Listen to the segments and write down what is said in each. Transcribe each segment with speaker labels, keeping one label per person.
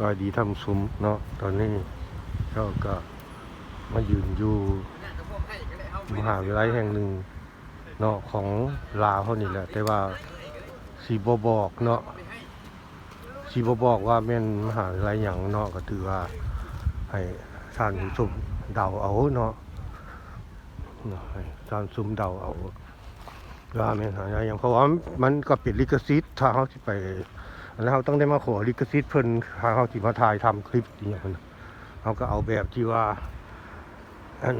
Speaker 1: ว่าดีทำซุ้มเนาะตอนนี้เราก็มายืนอยู่มหาวิทยาลัยแห่งหนึ่งเนาะของลาวเขานี่แหละ แต่ว่าสีบบอกเนาะสีบบอกว่าแม่นมหาวิทยาลัยหยังเนาะก็ถือว่าให้ท่านผู้ชมเดาเอาเนาะให้ท่านซุ้มเดาเอาว่าแม่นหาวิทยาลัยหยังเพราะว่ามันก็เป็นลิขสิทธิ์ถ้าเขาสิไป แล้วเราต้องได้มาขอลิขสิทธิ์เพิ่นพาเขาสิมาถ่ายทำคลิปอย่างนั้นเขาก็เอาแบบที่ว่าอัน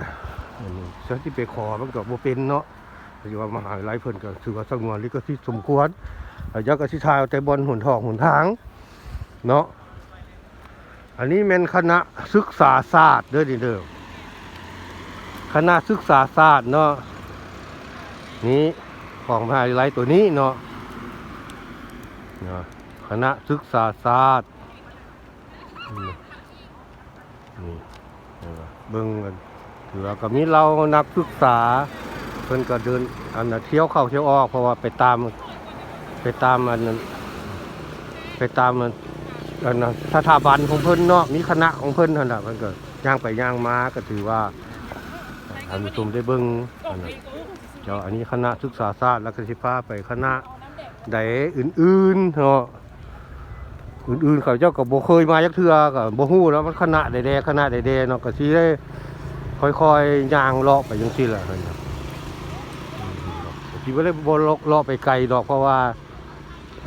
Speaker 1: อันนี้เสื้อที่ไปขอมันก็บ่เป็นเนาะที่ว่ามหาวิทยาลัยเพิ่นก็ถือว่าสงวนลิขสิทธิ์สมควรแล้วยักก็สิถ่ายเอาแต่บนหนทองหุ่นทางเนาะอันนี้แม่นคณะศึกษาศาสตร์เด้อนี่เด้อคณะศึกษาศาสตร์เนาะนี่ของมหาวิทยาลัยตัวนี้เนาะเนาะ คณะศึกษาศาสตร์นี่เห็นปะเบิ่งกันถือว่าก็มีเรานักศึกษา เพิ่นก็เดินอันน่ะเที่ยวเข้าเที่ยวออกเพราะว่าไปตามไปตามอันนั้นไปตามอันอันนั้นสถาบันของเพิ่นเนาะมีคณะของเพิ่นนั่นน่ะเพิ่นก็ย่างไปย่างมาก็ถือว่าท่านผู้ชมได้เบิ่งอันนั้นเจ้าอันนี้คณะศึกษาศาสตร์แล้วก็สิพาไปคณะใดอื่นๆเนาะ อื่นๆเขาเจ้าก็บ่เคยมาจักเทือก็บ่ฮู้แล้วมันคณะใดๆคณะใดๆเนาะก็สิได้ค่อยๆย่างเลาะไปจังซี่แหละนั่นน่ะสิบ่ได้บ่เลาะไปไกลดอกเพราะว่า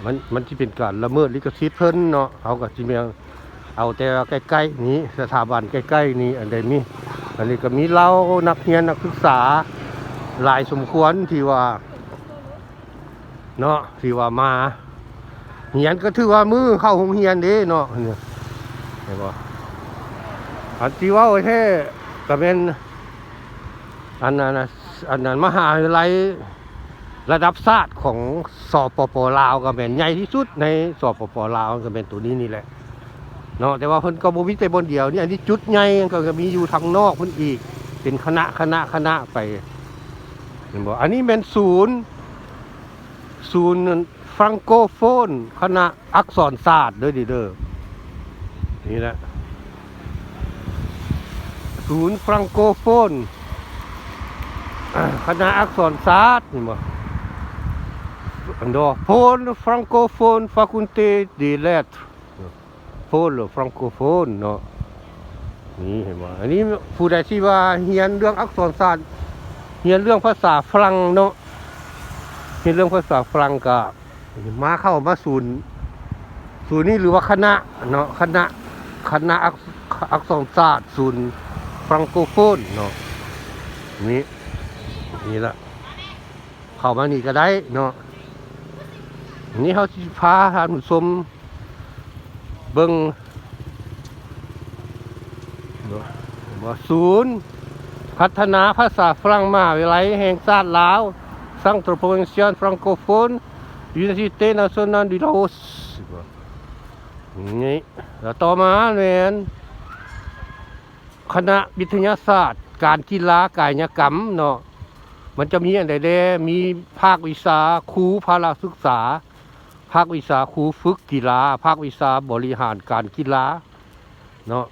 Speaker 1: มันมันสิเป็นการละเมิดลิขสิทธิ์เพิ่นเนาะเขาก็สิมีเอาแต่ใกล้ๆนี้สถาบันใกล้ๆนี้อันใดมีอันนี้ก็มีเรานักเรียนนักศึกษาหลายสมควรที่ว่าเนาะที่ว่ามา เฮียนก็ถือว่ามือเข้าโรงเรียนเด้เนาะเนี่ยเห็นบ่อันที่ว่าโอ้แท้ก็เป็นอันนั้นอันนั้นมหาวิทยาลัยระดับศาตร์ของสปปลาวก็เป็นใหญ่ที่สุดในสปปลาวก็เป็นตัวนี้นี่แหละเนาะแต่ว่าเพิ่นก็บ่มีแต่บนเดียวนี่อันนี้จุดใหญ่ก็ก็มีอยู่ทางนอกเพิ่นอีก เป็นคณะคณะคณะไปเห็นบ่อันนี้เป็นศูนย์ศูนย์ ฟรังโกโฟน คณะอักษรศาสตร์เด้อดิเด้อนี่แหละศูนย์ฟรังโกโฟน คณะอักษรศาสตร์นี่บ่อันดอโฟนฟรังโกโฟนฟาคุนเตดีเลตโฟนหรือฟรังโกโฟนเนาะนี่เห็นบ่อันนี้ผู้ใดที่ว่าเรียนเรื่องอักษรศาสตร์เรียนเรื่องภาษาฝรั่งเนาะในเรื่องภาษาฝรั่งก็ มาเข้ามาศูนย์ศูนย์นี้หรือว่าคณะเนาะคณะคณะอักษรศาสตร์ศูนย์ฟรังโกโฟนเนาะนี่นี่ละเข้ามานี่ก็ได้เนาะนี่เขาสิพาท่านผู้ชมเบิ่งเนาะว่าศูนย์ พัฒนาภาษาฝรั่งมาวิทยาลัยแห่งชาติลาว Centre Provincial Francophone Université Nationale du Laos นี่แล้วต่อมาเนี่ยคณะวิทยาศาสตร์ การกีฬากายกรรมเนาะมันจะมีอะไรเด้มีภาควิชาครูพละศึกษา ภาควิชาครูฝึกกีฬา ภาควิชาบริหารการกีฬาเนาะ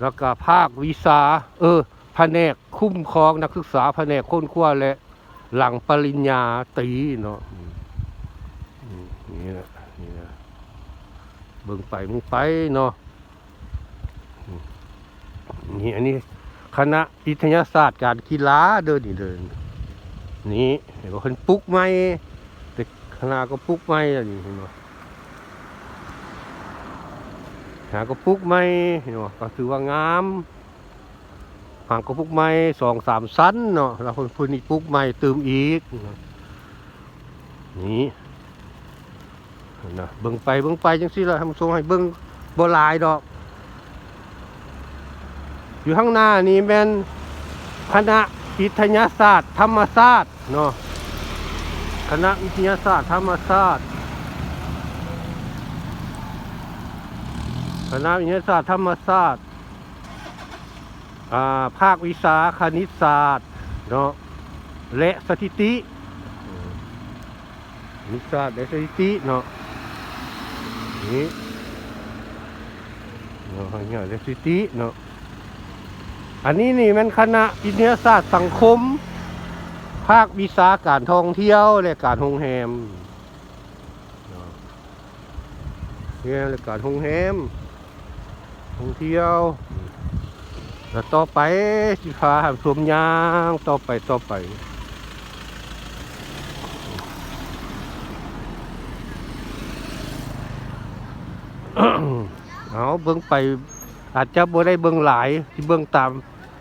Speaker 1: แล้วก็ภาควิชาเออแผนกคุ้มครองนักศึกษาแผนกค้นคว้าและ หลังปริญญาตรีเนาะนี่นะนี่นะเบิ่งไปมึงไปเนาะนี่อันนี้คณะวิทยาศาสตร์การกีฬาเดินนี่เดินนี่เห็นว่าคนปลุกไม้แต่คณะก็ปลุกไม้อันนี้เห็นว่าหาก็ปลุกไม้เห็นว่าก็ถือว่างาม หางก็ปลูกไม้สองสามสั้นเนาะแล้วคนพูนี่ปลูกไม้เติมอีกนี่นะเบิ่งไปเบิ่งไปจังซี่ละทำทรงให้เบิ่งบ่หลายดอก อยู่ข้างหน้านี่แม่นคณะวิทยาศาสตร์ ธรรมศาสตร์เนาะคณะวิทยาศาสตร์ธรรมศาสตร์คณะวิทยาศาสตร์ธรรมศาสตร์ ภาควิชาคณิตศาสตร์เนาะและสถิติคณิตศาสตร์และสถิติเนาะนี่เนาะเนี่ยเรียกสิติเนาะอันนี้นี่มันคณะวิทยาศาสตร์สังคม ภาควิชาการท่องเที่ยวและการโรงแรมเนาะเนี่ยและการโรงแรมท่องเที่ยว แล้วต่อไปสิพาหาชมยางต่อไปต่อไปเอาเบิ่งไป อาจจะบ่ได้เบิ่งหลายที่เบิ่งตาม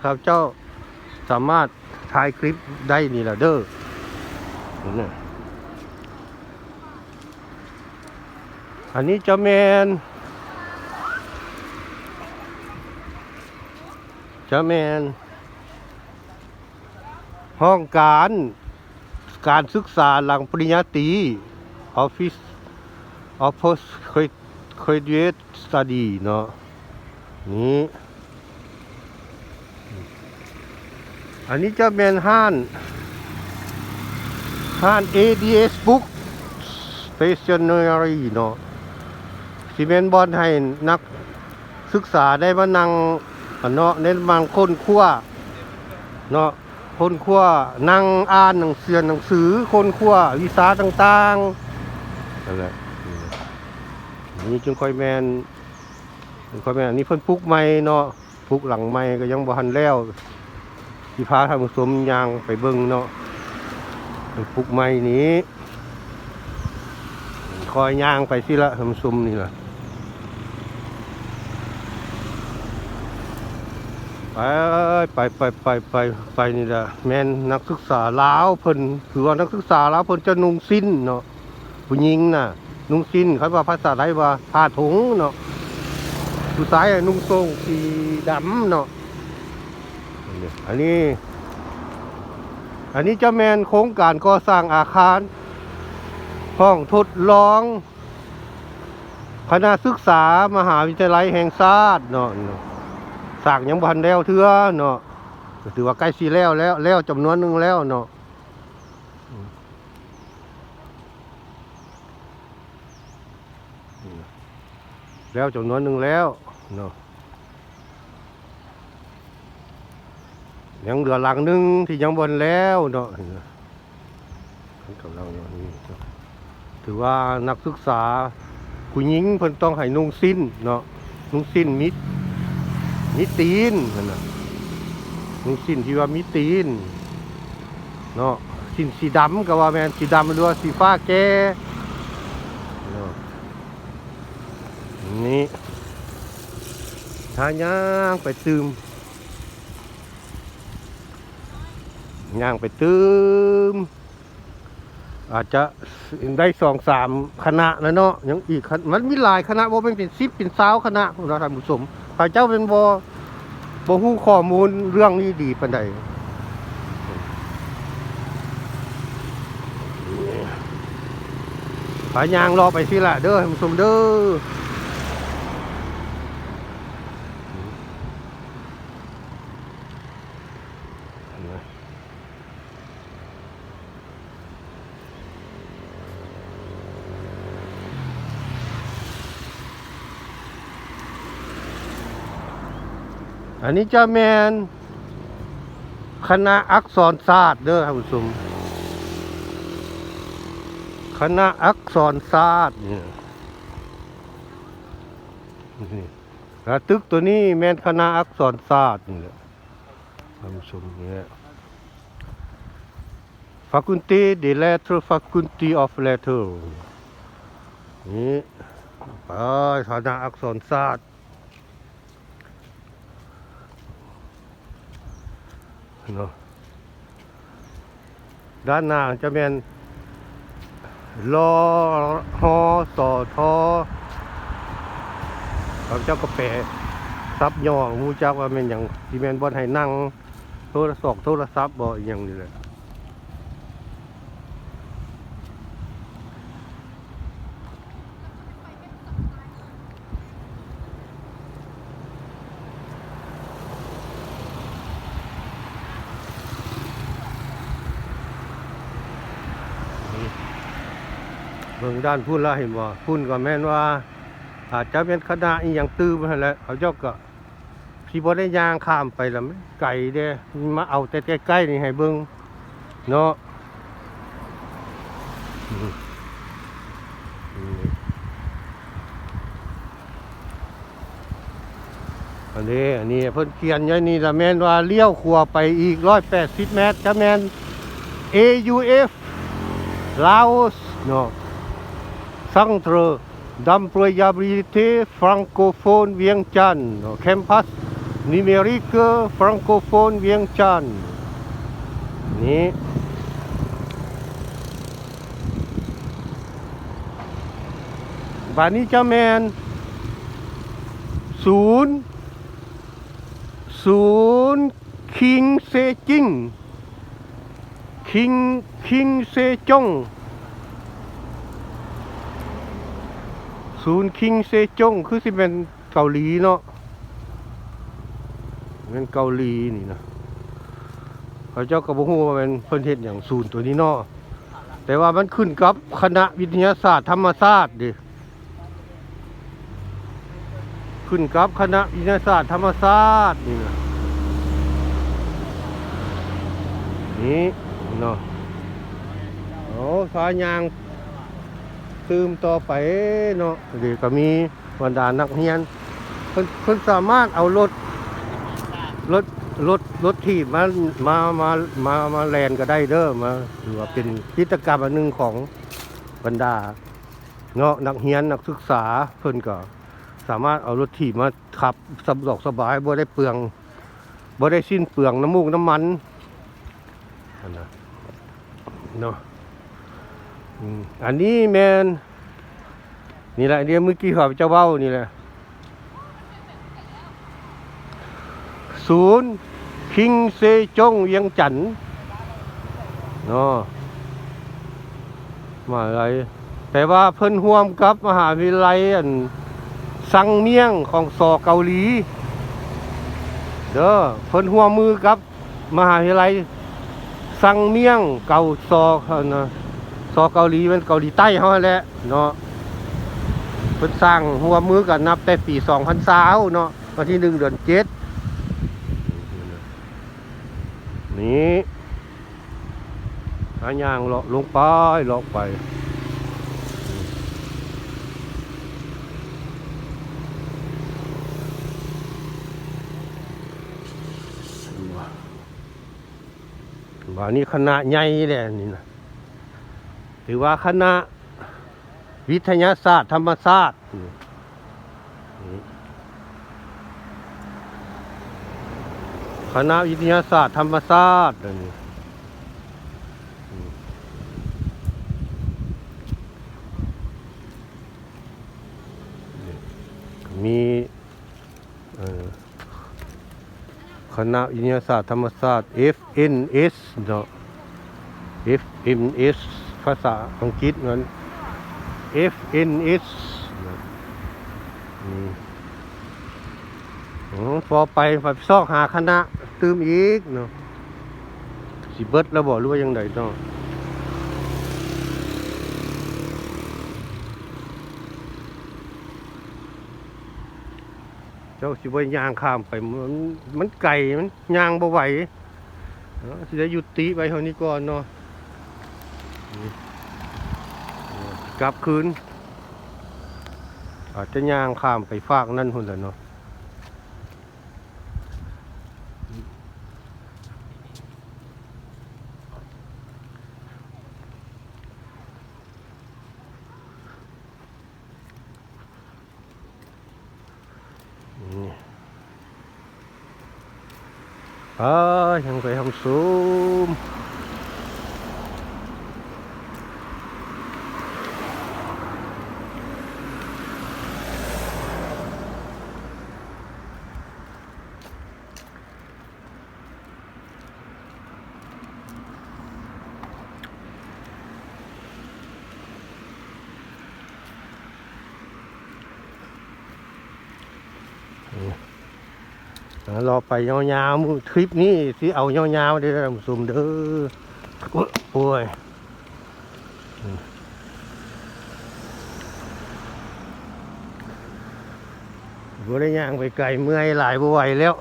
Speaker 1: ครับเจ้าสามารถถ่ายคลิปได้นี่ละเด้อนั่นน่ะอันนี้เจะแมน จะแมนห้องการการศึกษาหลังปริญญาตรีออฟฟิศออฟฟิศเคยเคยเรียนสตดีเนาะนี่อันนี้จะเป็นห้านห้าน ADS Book Stationery เนาะสิเป็นบอลให้นักศึกษาได้มานั่ง เนาะเน้นบางคนคว้าเนาะคนคว้านั่งอ่านหนังสือหนังสือ คนคว้าวิชาต่างๆนั่นแหละนี่จึงคอยแมนจึงคอยแมนนนี้เพิ่นปลุกใหม่เนาะปลุกหลังใหม่ก็ยังบ่ทันแล้วที่พาท่านผู้ชมยางไปเบิ่งเนาะปลุกไม้นี้คอยยางไปสิละท่านผู้ชมนี่แหละ ไปไปไปไปไปไปนี่แหละแม่นนักศึกษาลาวเพิ่นคือว่านักศึกษาลาวเพิ่นจะนุ่งสิ้นเนาะผู้หญิงน่ะ นุ่งสิ้นเขาว่าภาษาไทยว่าผ้าถุงเนาะผู้ชายนุ่งทรงสีดำเนาะอันนี้ อันนี้จะแมนโครงการก่อสร้างอาคาร ห้องทดลองคณะศึกษามหาวิทยาลัยแห่งชาติเนาะ สร้างยังบันแล้วเถื่อเนาะถือว่าใกล้สีแล้วแล้วแล้วจำนวนหนึ่งแล้วเนาะแล้วจำนวนหนึ่งแล้วเนาะยังเหลือหลังหนึงที่ยังบนแล้วเนาะกับเราเนาะนี่ถือว่านักศึกษาผู้หญิงเพิ่นต้องให้นุ่งสิ้นเนาะนุ่งสิ้นมิด มิตีนนั่นน่ะนุ่งสิ้นที่ว่ามิตีน เนาะสิ้นสีดำก็ว่าแม่นสีดำหรือว่าสีฟ้าแก่เนาะนี่ทาย่างไปตืมย่างไปตืมอาจจะได้สองสามคณะนะเนาะยังอีกคณะมันมีหลายคณะว่าเป็นเป็นสิบเป็นสาวคณะคุณท่านผู้ชม ข้าเจ้าเป็นบอบฮู้ข้อมูลเรื่องนี้ดีปานใดขายางรอไปสิละเด้อท่านผู้ชมเด้อ อันนี้จะแมนคณะอักษรศาสตร์เด้อท่านผู้ชมคณะอักษรศาสตร์เนี่ยนี่แล้วตึกตัวนี้แมนคณะอักษรศาสตร์นี่แหละท่านผู้ชมเนี่ย Faculty de Lettres Faculty of Letters นี่ไปคณะอักษรศาสตร์ เนาะด้านหน้าจะเป็นรอฮอสอทอของเจ้ากาแปลซับย่อมูจักว่าเป็นอย่างที่แมนบอลให้นั่งโทรศัพท์โทรศัพท์บ่ออย่างนี้เลย บิ่งด้านพุ่นละเห็นบ่พุ่นก็แม่นว่าอาจจะเป็นคณะอีหยังตื้อมาแล้วเขาเจ้าก็สิบ่ได้ย่างข้ามไปแล้วมันไกลเด้มาเอาแต่ใกล้ๆนี่ให้เบิ่งเนาะอันนี้อันนี้เพิ่นเขียนไว้นี่ละแม่นว่าเลี้ยวขัวไปอีก180เมตรจะแม่น AUF Laos non Centre d'employabilité francophone Vientiane non, Campus numérique francophone Vientiane นี่บานนี้จะแมนศูนย์ศูนย์คิงเซจิงคิงคิงเซจง ศูนย์คิงเซจงคือสิเป็นเกาหลีเนาะเป็นเกาหลีนี่นะเขาเจ้าก็บ่ฮู้ว่าเป็นเพิ่นเฮ็ดหยังศูนย์ตัวนี้เนาะแต่ว่ามันขึ้นกับคณะวิทยาศาสตร์ธรรมศาสตร์ดิขึ้นกับคณะวิทยาศาสตร์ธรรมศาสตร์นี่นะนี่เนาะโอ้สายยาง ตืมต่อไปเนาะเดี๋ยวก็มีบรรดานักเรียนเพิ่นเพิ่นสามารถเอารถรถรถรถที่มามามามามาแลนก็ได้เด้อมาถือว่าเป็นกิจกรรมอันหนึงของบรรดาเนาะนักเรียนนักศึกษาเพิ่นก็สามารถเอารถที่มาขับสะดวกสบายบ่ได้เปลืองบ่ได้สิ้นเปลืองน้ำมูกน้ำมันนะเนาะ อันนี้แมนนี่แหละเดี๋ยวเมื่อกี้ขอเจ้าเว้านี่แหละศูนย์คิงเซจงเวียงจันทน์เนาะมาอะไรแต่ว่าเพิ่นร่วมกับมหาวิทยาลัยอันสังเมียงของสอเกาหลี เด้อเพิ่นร่วมมือกับ มหาวิทยาลัยสังเมียงเกาซอนะ อเกาหลีเป็นเกาหลีใต้เขาแหละเนาะเพิ่นสร้างหัวมือกันนับแต่ปี2020เนาะวันที่หนึ่งเดือนเจ็ดนี่หายางเลาะลงไปเลาะไปว่านี่คณะใหญ่แหละนี่นะ ถือว่าคณะวิทยาศาสตร์ธรรมศาสตร์คณะวิทยาศาสตร์ธรรมศาสตร์นี่มีคณะวิทยาศาสตร์ธรรมศาสตร์ FNS เนาะ FNS ภาษาอังกฤษนั้น FNS นะอืมอ๋อพอไปไปซอกหาคณะ ตืมอีกเนาะสิเบิดแล้วบอกรือว่ายังไงเนาะเจ้าสิบ่ย่างข้ามไปมันมันไก่มันย่างบ่ไหวเนาะสิได้หยุดติไว้เท่านี้ก่อนเนาะ กลับคืน อาจจะย่างข้ามไปฟากนั่นหุ่นแหละเนาะนี่อ่ายังไปทำซูม รอไปยาวๆทริปนี้ที่เอายาวๆเด้อท่านผู้ชมเด้อโอ้ยบ่ได้ย่างไปไกลเมื่อยหลายบ่ไหวแล้ว